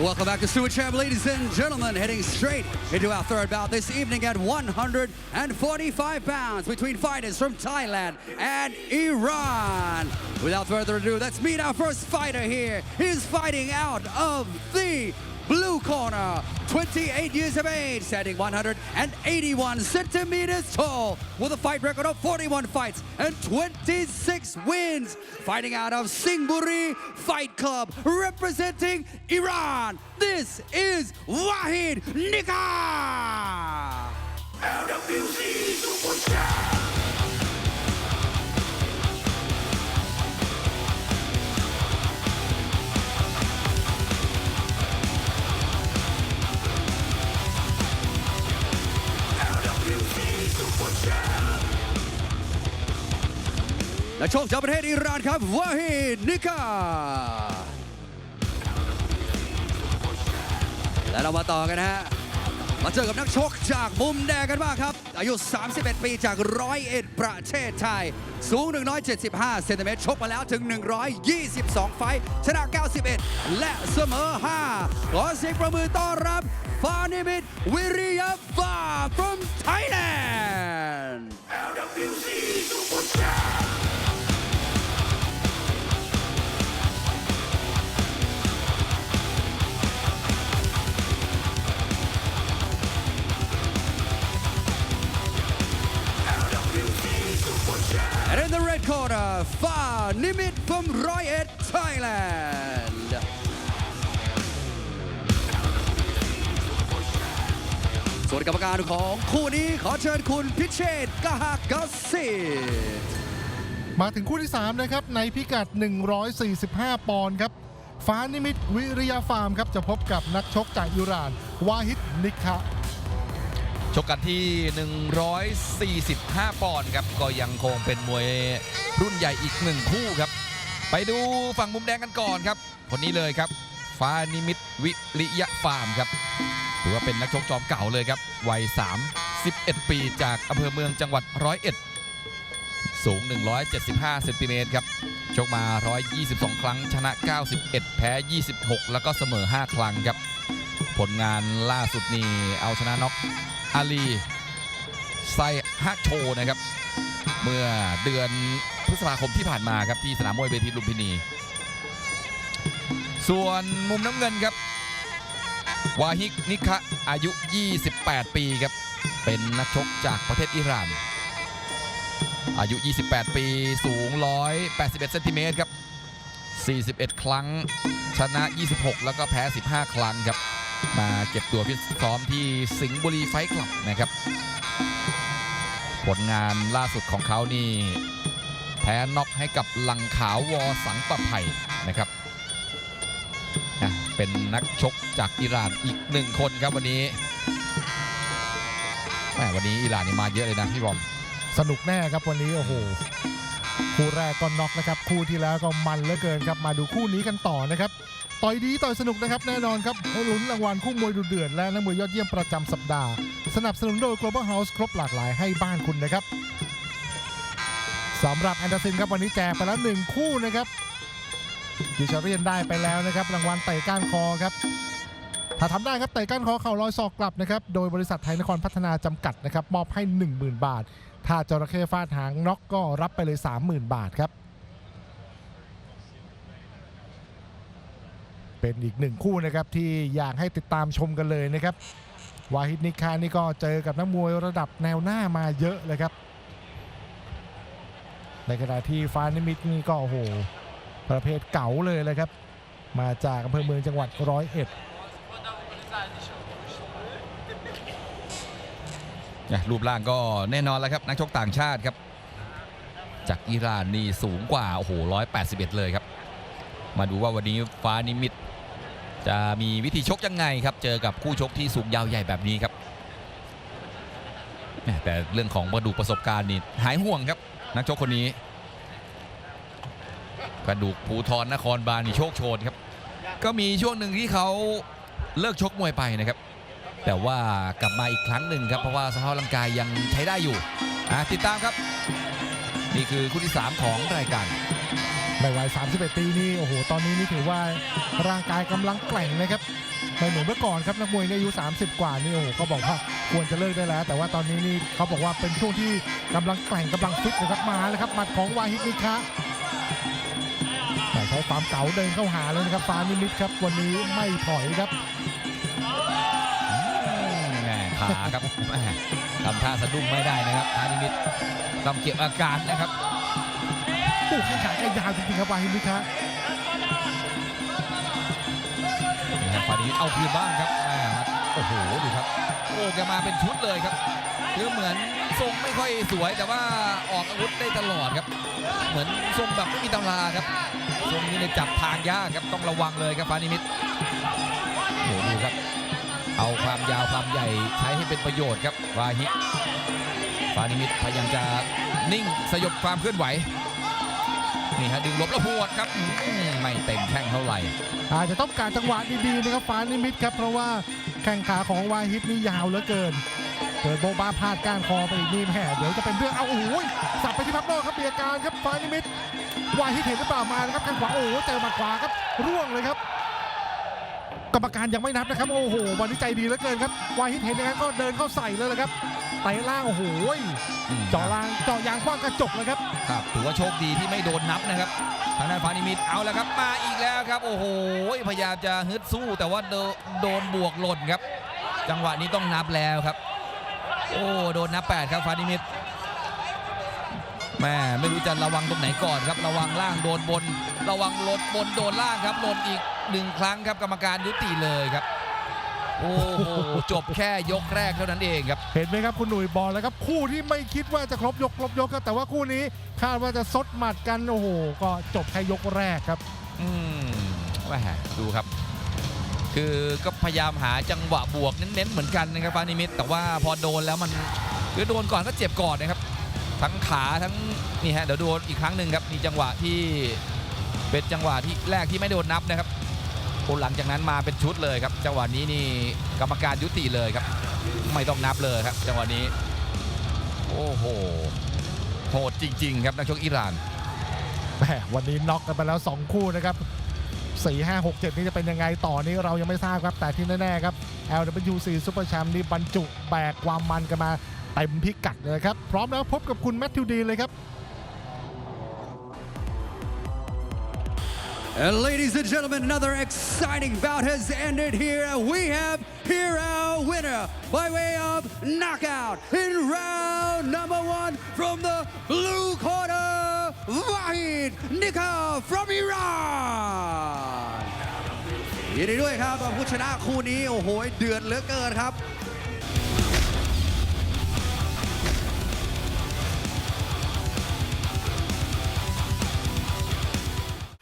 Welcome back to Super Champ, ladies and gentlemen. Heading straight into our third bout this evening at 145 pounds between fighters from Thailand and Iran. Without further ado, let's meet our first fighter here. He's fighting out of the blue corner, 28 years of age, standing 181 centimeters tall, with a fight record of 41 fights and 26 wins. Fighting out of Singburi Fight Club, representing Iran. This is Wahid Nika. และโชคจากประเทศอิหร่านครับวาฮิดนิกาและเรามาต่อกันนะฮะมาเจอกับนักชกจากมุมแดงกันบ้างครับ อายุ 31 ปีจากร้อยเอ็ดประเทศไทย สูง 175 เซนติเมตร ชกมาแล้วถึง 122 ไฟ ชนะ 91 และเสมอ 5 ขอเสียงประมือต้อนรับ ฟานิมิตวิริยฟา from Thailand in the red corner, Fa Nimit from Royet, Thailand. ส่วนกรรมการของคู่นี้ขอเชิญคุณพิเชษกหากสิทธ์มาถึงคู่ที่ 3 นะครับ ในพิกัด 145 ปอนด์ครับ ฟ้านิมิตวิริยาฟาร์มครับ จะพบกับนักชกจากอิหร่าน วาฮิดนิกะ ชกกันที่ 145 ปอนด์ครับ ก็ยังคงเป็นมวยรุ่นใหญ่อีกหนึ่งคู่ครับ ไปดูฝั่งมุมแดงกันก่อนครับ คนนี้เลยครับ ฟ้านิมิตวิริยะฟาร์มครับ ถือว่าเป็นนักชกจอมเก่าเลยครับ วัย 31 ปีจากอำเภอเมืองจังหวัดร้อยเอ็ดสูง 175 เซนติเมตรครับ ชกมา 122 ครั้ง ชนะ 91 แพ้ 26 แล้วก็เสมอ 5 ครั้งครับ ผลงานล่าสุดนี่เอาชนะน็อกอาลีไซฮะโชนะครับ เมื่อเดือนพฤษภาคมที่ผ่านมาครับที่สนามมวยเวทีลุมพินี ส่วนมุมน้ำเงินครับ วาฮิกนิคะอายุ 28 ปีครับ เป็นนักชกจากประเทศอิหร่าน อายุ 28 ปีสูง 181เซนติเมตรครับ 41 ครั้ง ชนะ 26 แล้วก็แพ้ 15 ครั้งครับ มาเก็บตัวฟิซ้อมที่สิงห์บุรีไฟคลับนะครับ ผลงานล่าสุดของเขานี่ แพ้น็อกให้กับลังขาววอสังประไผ่นะครับเป็นนักชกจากอิหร่านอีกหนึ่งคนครับวันนี้แหมวันนี้อิหร่านนี่มาเยอะเลยนะพี่บอมสนุกแน่ครับวันนี้โอ้โหคู่แรกก็น็อกนะครับ คู่ที่แล้วก็มันเหลือเกินครับมาดูคู่นี้กันต่อนะครับ ต่อยดีต่อยสนุกนะครับแน่นอนครับให้ลุ้นรางวัลคู่มวยดูเดือดและนักมวยยอดเยี่ยมประจำสัปดาห์ สนับสนุนโดย Global House ครบหลากหลายให้บ้านคุณนะครับสำหรับแอนเดอร์สันครับวันนี้แจกไปแล้วหนึ่งคู่นะครับกิชาเรียนได้ไปแล้วนะครับ รางวัลเตะก้านคอครับถ้าทำได้ครับเตะก้านคอเข่าลอยศอกกลับนะครับโดยบริษัทไทยนครพัฒนาจำกัดนะครับมอบให้ 10,000 บาท ถ้าจระเข้ฟาดหางน็อกก็รับไปเลย 30,000 บาทครับ เป็นอีกหนึ่งคู่นะครับที่อยากให้ติดตามชมกันเลยนะครับวาฮิดนิคานี่ก็เจอกับนักมวยระดับแนวหน้ามาเยอะเลยครับ ในขณะที่ฟ้านิมิตนี่ก็โอ้โหประเภทเก๋าเลยเลยครับ มาจากอำเภอเมืองจังหวัดร้อยเอ็ดนะรูปร่างก็แน่นอนแล้วครับนักชกต่างชาติครับ จากอิหร่านนี่สูงกว่าโอ้โห181 เลยครับ มาดูว่าวันนี้ฟ้านิมิต จะมีวิธีชกยังไงครับ เจอกับคู่ชกที่สูงยาวใหญ่แบบนี้ครับแม่แต่เรื่องของกระดูกประสบการณ์นี่หายห่วงครับ นักชกคนนี้ กระดูกภูทรนครบาลนี่โชคโชนครับ ก็มีช่วงหนึ่งที่เขาเลิกชกมวยไปนะครับ แต่ว่ากลับมาอีกครั้งหนึ่งครับเพราะว่าสภาพร่างกายยังใช้ได้อยู่ติดตามครับ นี่คือคู่ที่ 3 ของรายการ ในวัย 31 ปีนี่โอ้โห ตอนนี้นี่ถือว่าร่างกายกำลังแกร่งนะครับไม่เหมือนเมื่อก่อนครับนักมวยอายุ 30 กว่านี่โอ้โหเขาบอกว่าควรจะเลิกได้แล้ว แต่ว่าตอนนี้นี่เขาบอกว่าเป็นช่วงที่กำลังแกร่งกำลังฟิตนะครับมาแล้วครับหมัดของวาฮิตนิคะแต่ใช้ความเก๋าเดินเข้าหาเลยนะครับฟ้านิมิตครับ วันนี้ไม่ถอยครับแหมขาครับทำท่าสะดุ้งไม่ได้นะครับทานิมิตต้องเก็บอาการนะครับ โอ้โหแข้งขาแกยาวจริงๆครับวาฮิตนิคะนี่ครับฟานิมิตเอาคืนบ้างครับแม่โอ้โหดูครับ โอ้แกมาเป็นชุดเลยครับคือเหมือนทรงไม่ค่อยสวยแต่ว่าออกอาวุธได้ตลอดครับ เหมือนทรงแบบไม่มีตำราครับทรงนี้เนี่ยจับทางยากครับต้องระวังเลยครับฟานิมิตโอ้โหดูครับ เอาความยาวความใหญ่ใช้ให้เป็นประโยชน์ครับวาฮิฟานิมิตพยายามจะนิ่งสยบความเคลื่อนไหว นี่ฮะดึงลบแล้วหวดครับไม่เต็มแข้งเท่าไหร่ อาจจะต้องการจังหวะดีๆนะครับฟานิมิตครับ เพราะว่าแข้งขาของวาฮิตนี่ยาวเหลือเกินเปิดโบบาพลาดก้านคอไปอีกนี่แหมเดี๋ยวจะเป็นเรื่องเอาโอ้โหสับไปที่พับนอกครับมีอาการครับฟานิมิตวายฮิตเห็นหรือเปล่ามานะครับแข้งขวาโอ้โหเจอมัดขวาครับร่วงเลยครับกรรมการยังไม่นับนะครับ โอ้โหวันนี้ใจดีเหลือเกินครับวายฮิตเห็นอย่างนั้นก็เดินเข้าใส่เลยละครับ ไต่ล่างโอ้โหอืมเจาะล่างเจาะยางคว้างกระจกเลยครับครับถือว่าโชคดีที่ไม่โดนนับนะครับทางด้านฟานิมิตเอาแล้วครับมาอีกแล้วครับ โอ้โหพยายามจะฮึดสู้แต่ว่าโดโดนบวกหล่นครับ จังหวะนี้ต้องนับแล้วครับ โอ้โดนนับ 8 ครับฟานิมิตแม่ไม่รู้จะระวังตรงไหนก่อนครับ ระวังล่างโดนบน ระวังหลดบนโดนล่างครับหล่นอีกหนึ่งครั้งครับกรรมการยุติเลยครับ โอ้โหจบแค่ยกแรกเท่านั้นเองครับ เห็นไหมครับคุณหนุ่ยบอกแล้วครับ คู่ที่ไม่คิดว่าจะครบยกครบยกครับแต่ว่าคู่นี้คาดว่าจะซดหมัดกันโอ้โหก็จบแค่ยกแรกครับ อืมแหม่ดูครับ คือก็พยายามหาจังหวะบวกเน้นๆเหมือนกันนะครับฟานิมิต แต่ว่าพอโดนแล้วมันคือโดนก่อนก็เจ็บก่อนนะครับ ทั้งขาทั้งนี่ฮะเดี๋ยวโดนอีกครั้งหนึ่งครับมีจังหวะที่เป็นจังหวะที่แรกที่ไม่โดนนับนะครับ คนหลังจากนั้นมาเป็นชุดเลยครับ จังหวะนี้นี่กรรมการยุติเลยครับ ไม่ต้องนับเลยครับ จังหวะนี้ โอ้โหโหดจริง ๆ ครับนักชกอิหร่านแหมวันนี้น็อกกันไปแล้ว 2 คู่นะครับ4 5 6 7 นี่จะเป็นยังไงต่อนี้เรายังไม่ทราบครับ แต่ที่แน่ๆครับ LWC Super Champ นี่บรรจุแบกความมันกันมาเต็มพิกัดเลยครับ พร้อมแล้วพบกับคุณแมทธิวดีเลยครับ And ladies and gentlemen, another exciting bout has ended here. We have here our winner by way of knockout in round number one from the blue corner, Wahid Nika from Iran. ยินดีด้วยครับผู้ชนะคู่นี้ โอ้โห เดือดเหลือเกินครับ